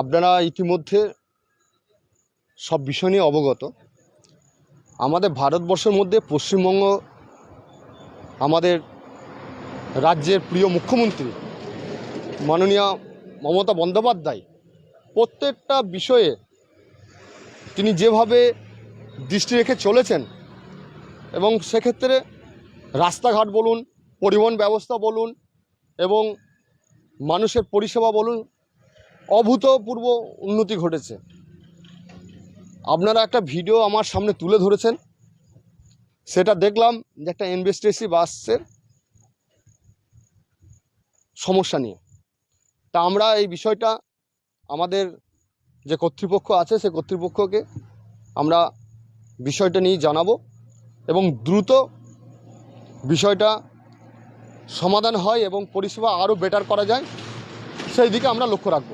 আপনারা ইতিমধ্যে সব বিষয় নিয়ে অবগত। আমাদের ভারতবর্ষের মধ্যে পশ্চিমবঙ্গ আমাদের রাজ্যের প্রিয় মুখ্যমন্ত্রী মাননীয় মমতা বন্দ্যোপাধ্যায় প্রত্যেকটা বিষয়ে তিনি যেভাবে দৃষ্টি রেখে চলেছেন এবং সেক্ষেত্রে রাস্তাঘাট বলুন, পরিবহন ব্যবস্থা বলুন এবং মানুষের পরিষেবা বলুন অভূতপূর্ব উন্নতি ঘটেছে। আপনারা একটা ভিডিও আমার সামনে তুলে ধরেছেন। সেটা দেখলাম যে একটা এনবেস্টেসি বাসের সমস্যা নিয়ে। তা আমরা এই বিষয়টা আমাদের যে কর্তৃপক্ষ আছে, সে কর্তৃপক্ষকে আমরা বিষয়টা নিয়ে জানাব এবং দ্রুত বিষয়টা সমাধান হয় এবং পরিষেবা আরও বেটার করা যায়, সেই দিকে আমরা লক্ষ্য রাখব।